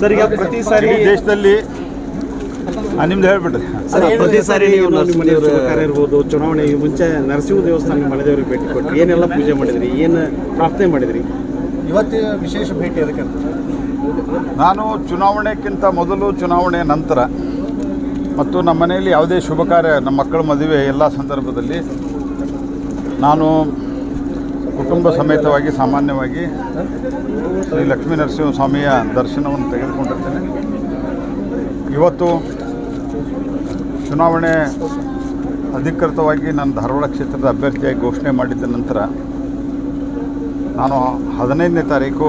Sir ಈಗ ಪ್ರತಿ ಸಾರಿ ದೇಶದಲ್ಲಿ ಆ, ನಿಮ್ದು ಹೇಳ್ಬಿಟ್ರಿ ಸರ್ ಪ್ರತಿ ಸಾರಿ ನೀವು ನರಸಿಂಹದೇವ್ರ ಮನೆಯವ್ರ ಕಾರ್ಯ ಇರ್ಬೋದು ಚುನಾವಣೆ ಮುಂಚೆ ನರಸಿಂಹ ದೇವಸ್ಥಾನ ಮಳೆ ಮನೆದೇವರಿಗೆ ಭೇಟಿ ಕೊಟ್ಟು ಏನೆಲ್ಲ ಪೂಜೆ ಮಾಡಿದ್ರಿ ಏನು ಪ್ರಾರ್ಥನೆ ಮಾಡಿದ್ರಿ? ಇವತ್ತು ವಿಶೇಷ ಭೇಟಿ ಅದಕ್ಕೆ ನಾನು ಚುನಾವಣೆಗಿಂತ ಮೊದಲು ಚುನಾವಣೆ ನಂತರ ಮತ್ತು ನಮ್ಮ ಮನೆಯಲ್ಲಿ ಯಾವುದೇ ಶುಭ ಕಾರ್ಯ ನಮ್ಮ ಮಕ್ಕಳ ಮದುವೆ ಎಲ್ಲ ಸಂದರ್ಭದಲ್ಲಿ ನಾನು ಕುಟುಂಬ ಸಮೇತವಾಗಿ, ಸಾಮಾನ್ಯವಾಗಿ ಶ್ರೀ ಲಕ್ಷ್ಮೀ ನರಸಿಂಹಸ್ವಾಮಿಯ ದರ್ಶನವನ್ನು ತೆಗೆದುಕೊಂಡಿರ್ತೇನೆ. ಇವತ್ತು ಚುನಾವಣೆ ಅಧಿಕೃತವಾಗಿ ನಾನು ಧಾರವಾಡ ಕ್ಷೇತ್ರದ ಅಭ್ಯರ್ಥಿಯಾಗಿ ಘೋಷಣೆ ಮಾಡಿದ್ದ ನಂತರ ನಾನು ಹದಿನೈದನೇ ತಾರೀಕು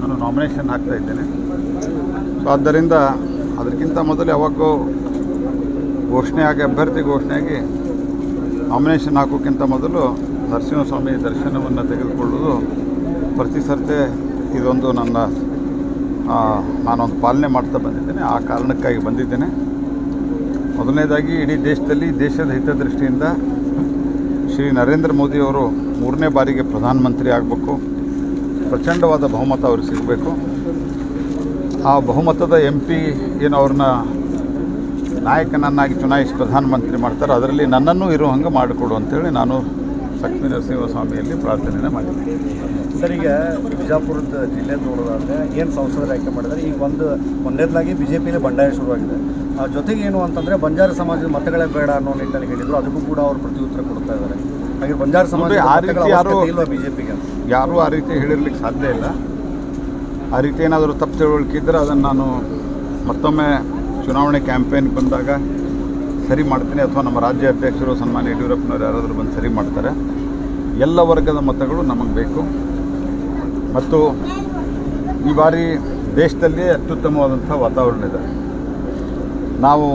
ನಾನು ನಾಮಿನೇಷನ್ ಹಾಕ್ತಾ ಇದ್ದೇನೆ. ಸೊ ಆದ್ದರಿಂದ ಅದಕ್ಕಿಂತ ಮೊದಲು ಯಾವಾಗೂ ಘೋಷಣೆಯಾಗಿ, ಅಭ್ಯರ್ಥಿ ಘೋಷಣೆಯಾಗಿ ನಾಮಿನೇಷನ್ ಹಾಕೋಕ್ಕಿಂತ ಮೊದಲು ನರಸಿಂಹಸ್ವಾಮಿ ದರ್ಶನವನ್ನು ತೆಗೆದುಕೊಳ್ಳೋದು ಪ್ರತಿ ಸರ್ತೆ ಇದೊಂದು ನನ್ನ ನಾನೊಂದು ಪಾಲನೆ ಮಾಡ್ತಾ ಬಂದಿದ್ದೇನೆ. ಆ ಕಾರಣಕ್ಕಾಗಿ ಬಂದಿದ್ದೇನೆ. ಮೊದಲನೇದಾಗಿ, ಇಡೀ ದೇಶದಲ್ಲಿ ದೇಶದ ಹಿತದೃಷ್ಟಿಯಿಂದ ಶ್ರೀ ನರೇಂದ್ರ ಮೋದಿಯವರು ಮೂರನೇ ಬಾರಿಗೆ ಪ್ರಧಾನಮಂತ್ರಿ ಆಗಬೇಕು. ಪ್ರಚಂಡವಾದ ಬಹುಮತ ಅವ್ರಿಗೆ ಸಿಗಬೇಕು. ಆ ಬಹುಮತದ ಎಂ ಪಿ ಏನು ಅವ್ರನ್ನ ನಾಯಕನನ್ನಾಗಿ ಚುನಾಯಿಸಿ ಪ್ರಧಾನಮಂತ್ರಿ ಮಾಡ್ತಾರೆ, ಅದರಲ್ಲಿ ನನ್ನನ್ನು ಇರೋ ಹಂಗೆ ಮಾಡಿಕೊಡು ಅಂತೇಳಿ ನಾನು ಲಕ್ಷ್ಮೀ ನರಸಿಂಹ ಸ್ವಾಮಿಯಲ್ಲಿ ಪ್ರಾರ್ಥನೆಯನ್ನು ಮಾಡಿದೆ ಸರ್ ಈಗ ಬಿಜಾಪುರದ ಜಿಲ್ಲೆ ನೋಡೋದಾದ್ರೆ ಏನು ಸಂಸದರು ಆಯ್ಕೆ ಮಾಡಿದರೆ ಈಗ ಒಂದು ಒಂದೇದಾಗಿ ಬಿ ಜೆ ಪಿಲಿ ಬಂಡಾಯ ಶುರುವಾಗಿದೆ. ಆ ಜೊತೆಗೆ ಏನು ಅಂತಂದರೆ ಬಂಜಾರ ಸಮಾಜದ ಮತಗಳೇ ಬೇಡ ಅನ್ನೋ ನಿಟ್ಟಿನಲ್ಲಿ ಹೇಳಿದ್ರು. ಅದಕ್ಕೂ ಕೂಡ ಅವರು ಪ್ರತಿ ಉತ್ತರ ಕೊಡ್ತಾ ಇದ್ದಾರೆ. ಹಾಗೆ ಬಂಜಾರ ಸಮಾಜ ಆ ರೀತಿ ಯಾರು- ಇಲ್ಲ ಬಿ ಜೆ ಪಿಗೆ ಯಾರೂ ಆ ರೀತಿ ಹೇಳಿರ್ಲಿಕ್ಕೆ ಸಾಧ್ಯ ಇಲ್ಲ. ಆ ರೀತಿ ಏನಾದರೂ ತಪ್ಪು ತಿಳುವಳಿಕೆ ಇದ್ದರೆ ಅದನ್ನು ನಾನು ಮತ್ತೊಮ್ಮೆ ಚುನಾವಣೆ ಕ್ಯಾಂಪೇನ್ಗೆ ಬಂದಾಗ ಸರಿ ಮಾಡ್ತೀನಿ ಅಥವಾ ನಮ್ಮ ರಾಜ್ಯ ಅಧ್ಯಕ್ಷರು ಸನ್ಮಾನ್ಯ ಯಡಿಯೂರಪ್ಪನವರು ಯಾರಾದರೂ ಬಂದು ಸರಿ ಮಾಡ್ತಾರೆ. ಎಲ್ಲ ವರ್ಗದ ಮತಗಳು ನಮಗೆ ಬೇಕು. ಮತ್ತು ಈ ಬಾರಿ ದೇಶದಲ್ಲಿ ಅತ್ಯುತ್ತಮವಾದಂಥ ವಾತಾವರಣ ಇದೆ. ನಾವು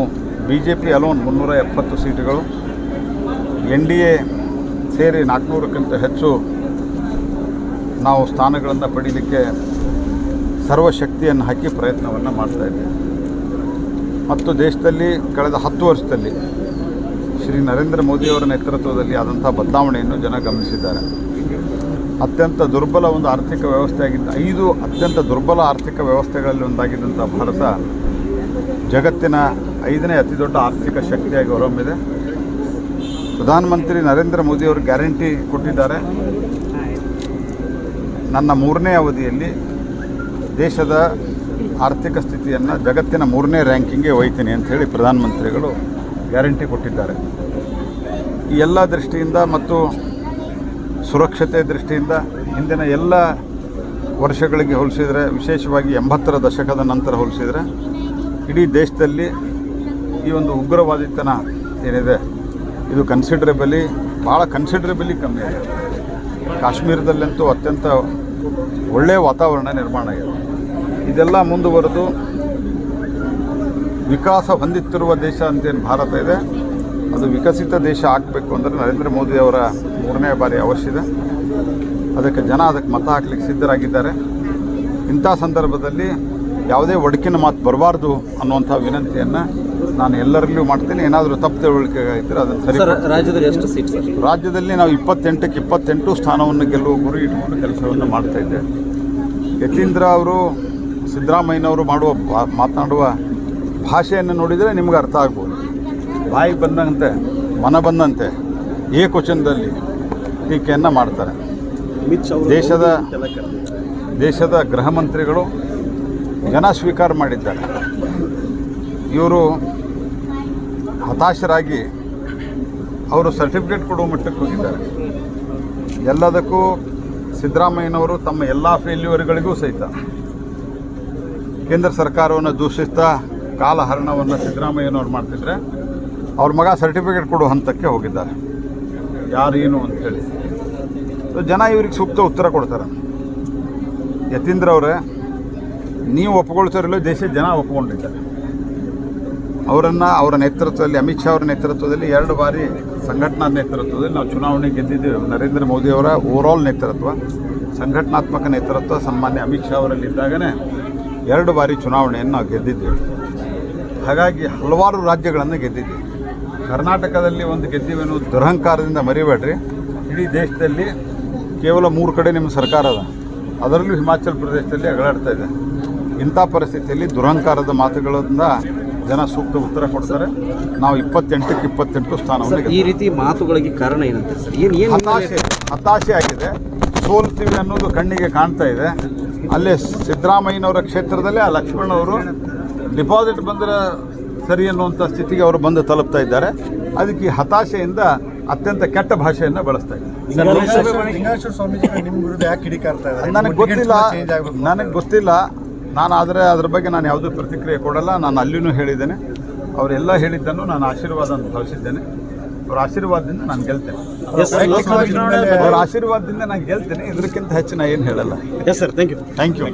ಬಿ ಜೆ ಪಿ ಅಲೋನ್ ಮುನ್ನೂರ ಎಪ್ಪತ್ತು ಸೀಟುಗಳು. ಎನ್ ಡಿ ಎ ಸೇರಿ ನಾಲ್ಕುನೂರಕ್ಕಿಂತ ಹೆಚ್ಚು ನಾವು ಸ್ಥಾನಗಳನ್ನು ಪಡೀಲಿಕ್ಕೆ ಸರ್ವಶಕ್ತಿಯನ್ನು ಹಾಕಿ ಪ್ರಯತ್ನವನ್ನು ಮಾಡ್ತಾ ಇದ್ದೇವೆ. ಮತ್ತು ದೇಶದಲ್ಲಿ ಕಳೆದ ಹತ್ತು ವರ್ಷದಲ್ಲಿ ಶ್ರೀ ನರೇಂದ್ರ ಮೋದಿಯವರ ನೇತೃತ್ವದಲ್ಲಿ ಆದಂಥ ಬದಲಾವಣೆಯನ್ನು ಜನ ಗಮನಿಸಿದ್ದಾರೆ. ಅತ್ಯಂತ ದುರ್ಬಲ ಒಂದು ಆರ್ಥಿಕ ವ್ಯವಸ್ಥೆ ಆಗಿದ್ದ ಐದು ಅತ್ಯಂತ ದುರ್ಬಲ ಆರ್ಥಿಕ ವ್ಯವಸ್ಥೆಗಳಲ್ಲಿ ಒಂದಾಗಿದ್ದಂಥ ಭಾರತ ಜಗತ್ತಿನ ಐದನೇ ಅತಿ ದೊಡ್ಡ ಆರ್ಥಿಕ ಶಕ್ತಿಯಾಗಿ ಹೊರಹೊಮ್ಮಿದೆ. ಪ್ರಧಾನಮಂತ್ರಿ ನರೇಂದ್ರ ಮೋದಿಯವರು ಗ್ಯಾರಂಟಿ ಕೊಟ್ಟಿದ್ದಾರೆ. ನನ್ನ ಮೂರನೇ ಅವಧಿಯಲ್ಲಿ ದೇಶದ ಆರ್ಥಿಕ ಸ್ಥಿತಿಯನ್ನು ಜಗತ್ತಿನ ಮೂರನೇ ರ್ಯಾಂಕಿಂಗ್ಗೆ ಒಯ್ತೀನಿ ಅಂಥೇಳಿ ಪ್ರಧಾನಮಂತ್ರಿಗಳು ಗ್ಯಾರಂಟಿ ಕೊಟ್ಟಿದ್ದಾರೆ. ಈ ಎಲ್ಲ ದೃಷ್ಟಿಯಿಂದ ಮತ್ತು ಸುರಕ್ಷತೆ ದೃಷ್ಟಿಯಿಂದ ಹಿಂದಿನ ಎಲ್ಲ ವರ್ಷಗಳಿಗೆ ಹೋಲಿಸಿದರೆ, ವಿಶೇಷವಾಗಿ ಎಂಬತ್ತರ ದಶಕದ ನಂತರ ಹೋಲಿಸಿದರೆ, ಇಡೀ ದೇಶದಲ್ಲಿ ಈ ಒಂದು ಉಗ್ರವಾದಿತನ ಏನಿದೆ, ಇದು ಕನ್ಸಿಡರೇಬಲಿ ಭಾಳ ಕನ್ಸಿಡರೇಬಲಿ ಕಮ್ಮಿ ಆಗಿದೆ. ಕಾಶ್ಮೀರದಲ್ಲಂತೂ ಅತ್ಯಂತ ಒಳ್ಳೆಯ ವಾತಾವರಣ ನಿರ್ಮಾಣ ಆಗಿದೆ. ಇದೆಲ್ಲ ಮುಂದುವರೆದು ವಿಕಾಸ ಹೊಂದುತ್ತಿರುವ ದೇಶ ಅಂತೇನು ಭಾರತ ಇದೆ. ಅದು ವಿಕಸಿತ ದೇಶ ಆಗಬೇಕು ಅಂದರೆ ನರೇಂದ್ರ ಮೋದಿ ಅವರ ಮೂರನೇ ಬಾರಿ ಅವಶ್ಯ ಇದೆ. ಅದಕ್ಕೆ ಜನ ಅದಕ್ಕೆ ಮತ ಹಾಕ್ಲಿಕ್ಕೆ ಸಿದ್ಧರಾಗಿದ್ದಾರೆ. ಇಂಥ ಸಂದರ್ಭದಲ್ಲಿ ಯಾವುದೇ ಒಡಕಿನ ಮಾತು ಬರಬಾರ್ದು ಅನ್ನುವಂಥ ವಿನಂತಿಯನ್ನು ನಾನು ಎಲ್ಲರಲ್ಲೂ ಮಾಡ್ತೀನಿ. ಏನಾದರೂ ತಪ್ಪು ತಿಳುವಳಿಕೆ ಆಗಿದ್ದರೆ ಅದನ್ನು ಸರಿ ರಾಜ್ಯದಲ್ಲಿ ಎಷ್ಟು ಸೀಟ್ ಸರ್? ರಾಜ್ಯದಲ್ಲಿ ನಾವು ಇಪ್ಪತ್ತೆಂಟಕ್ಕೆ ಇಪ್ಪತ್ತೆಂಟು ಸ್ಥಾನವನ್ನು ಗೆಲ್ಲುವ ಗುರಿ ಇಟ್ಕೊಂಡು ಕೆಲಸವನ್ನು ಮಾಡ್ತಾ ಇದ್ದೇವೆ. ಯತೀಂದ್ರ ಅವರು ಸಿದ್ದರಾಮಯ್ಯನವರು ಮಾಡುವ ಮಾತನಾಡುವ ಭಾಷೆಯನ್ನು ನೋಡಿದರೆ ನಿಮ್ಗೆ ಅರ್ಥ ಆಗ್ಬೋದು. ಬಾಯಿಗೆ ಬಂದಂತೆ ಮನ ಬಂದಂತೆ ಏಕವಚನದಲ್ಲಿ ಟೀಕೆಯನ್ನು ಮಾಡ್ತಾರೆ. ದೇಶದ ದೇಶದ ಗೃಹ ಮಂತ್ರಿಗಳು ಜನ ಸ್ವೀಕಾರ ಮಾಡಿದ್ದಾರೆ. ಇವರು ಹತಾಶರಾಗಿ ಅವರು ಸರ್ಟಿಫಿಕೇಟ್ ಕೊಡುವ ಮಟ್ಟಕ್ಕೆ ಹೋಗಿದ್ದಾರೆ. ಎಲ್ಲದಕ್ಕೂ ಸಿದ್ದರಾಮಯ್ಯನವರು ತಮ್ಮ ಎಲ್ಲ ಫೇಲ್ಯೂರ್ಗಳಿಗೂ ಸಹಿತ ಕೇಂದ್ರ ಸರ್ಕಾರವನ್ನು ದೂಷಿಸ್ತಾ ಕಾಲಹರಣವನ್ನು ಸಿದ್ದರಾಮಯ್ಯನವ್ರು ಮಾಡ್ತಿದ್ರೆ ಅವ್ರ ಮಗ ಸರ್ಟಿಫಿಕೇಟ್ ಕೊಡೋ ಹಂತಕ್ಕೆ ಹೋಗಿದ್ದಾರೆ. ಯಾರೇನು ಅಂಥೇಳಿ ಸೊ ಜನ ಇವ್ರಿಗೆ ಸೂಕ್ತ ಉತ್ತರ ಕೊಡ್ತಾರೆ. ಯತೀಂದ್ರ ಅವರೇ, ನೀವು ಒಪ್ಕೊಳ್ತಿರಲಿಲ್ಲ ದೇಶದ ಜನ ಒಪ್ಪಿಕೊಂಡಿದ್ದಾರೆ ಅವರನ್ನು ಅವರ ನೇತೃತ್ವದಲ್ಲಿ, ಅಮಿತ್ ಶಾ ಅವರ ನೇತೃತ್ವದಲ್ಲಿ ಎರಡು ಬಾರಿ ಸಂಘಟನಾ ನೇತೃತ್ವದಲ್ಲಿ ನಾವು ಚುನಾವಣೆ ಗೆದ್ದಿದ್ದೇವೆ. ನರೇಂದ್ರ ಮೋದಿಯವರ ಓವರಾಲ್ ನೇತೃತ್ವ, ಸಂಘಟನಾತ್ಮಕ ನೇತೃತ್ವ, ಸನ್ಮಾನ್ಯ ಅಮಿತ್ ಶಾ ಅವರಲ್ಲಿ ಇದ್ದಾಗಲೇ ಎರಡು ಬಾರಿ ಚುನಾವಣೆಯನ್ನು ನಾವು ಗೆದ್ದಿದ್ದೇವೆ. ಹಾಗಾಗಿ ಹಲವಾರು ರಾಜ್ಯಗಳನ್ನು ಗೆದ್ದಿದ್ದೀವಿ. ಕರ್ನಾಟಕದಲ್ಲಿ ಒಂದು ಗೆದ್ದೀವೇನೋ ದುರಹಂಕಾರದಿಂದ ಮರಿಬೇಡ್ರಿ. ಇಡೀ ದೇಶದಲ್ಲಿ ಕೇವಲ ಮೂರು ಕಡೆ ನಿಮ್ಮ ಸರ್ಕಾರ ಅದ. ಅದರಲ್ಲೂ ಹಿಮಾಚಲ ಪ್ರದೇಶದಲ್ಲಿ ಅಗಳಾಡ್ತಾ ಇದೆ. ಇಂಥ ಪರಿಸ್ಥಿತಿಯಲ್ಲಿ ದುರಹಂಕಾರದ ಮಾತುಗಳಿಂದ ಜನ ಸೂಕ್ತ ಉತ್ತರ ಕೊಡ್ತಾರೆ. ನಾವು ಇಪ್ಪತ್ತೆಂಟಕ್ಕೆ ಇಪ್ಪತ್ತೆಂಟು ಸ್ಥಾನವನ್ನು ಈ ರೀತಿ ಮಾತುಗಳಿಗೆ ಕಾರಣ ಏನಂತ ಸರ್? ಏನು ಏನು ಹತಾಶೆ ಹತಾಶೆ ಆಗಿದೆ ಸೋಲ್ತೀವಿ ಅನ್ನೋದು ಕಣ್ಣಿಗೆ ಕಾಣ್ತಾ ಇದೆ. ಅಲ್ಲೇ ಸಿದ್ದರಾಮಯ್ಯನವರ ಕ್ಷೇತ್ರದಲ್ಲೇ ಆ ಲಕ್ಷ್ಮಣವರು ಡಿಪಾಸಿಟ್ ಬಂದರೆ ಸರಿ ಅನ್ನುವಂಥ ಸ್ಥಿತಿಗೆ ಅವರು ಬಂದು ತಲುಪ್ತಾ ಇದ್ದಾರೆ. ಅದಕ್ಕೆ ಈ ಹತಾಶೆಯಿಂದ ಅತ್ಯಂತ ಕೆಟ್ಟ ಭಾಷೆಯನ್ನು ಬಳಸ್ತಾ ಇದ್ದಾರೆ. ನನಗೆ ಗೊತ್ತಿಲ್ಲ. ನನಗೆ ಗೊತ್ತಿಲ್ಲ. ನಾನು ಆದರೆ ಅದ್ರ ಬಗ್ಗೆ ನಾನು ಯಾವುದೂ ಪ್ರತಿಕ್ರಿಯೆ ಕೊಡಲ್ಲ. ನಾನು ಅಲ್ಲಿನೂ ಹೇಳಿದ್ದೇನೆ. ಅವರೆಲ್ಲ ಹೇಳಿದ್ದನ್ನು ನಾನು ಆಶೀರ್ವಾದ ಭಾವಿಸಿದ್ದೇನೆ. ಅವ್ರ ಆಶೀರ್ವಾದದಿಂದ ನಾನು ಗೆಲ್ತೇನೆ. ಅವ್ರ ಆಶೀರ್ವಾದದಿಂದ ನಾನು ಗೆಲ್ತೇನೆ. ಇದಕ್ಕಿಂತ ಹೆಚ್ಚು ನಾನು ಏನು ಹೇಳಲ್ಲ. Yes sir thank you thank you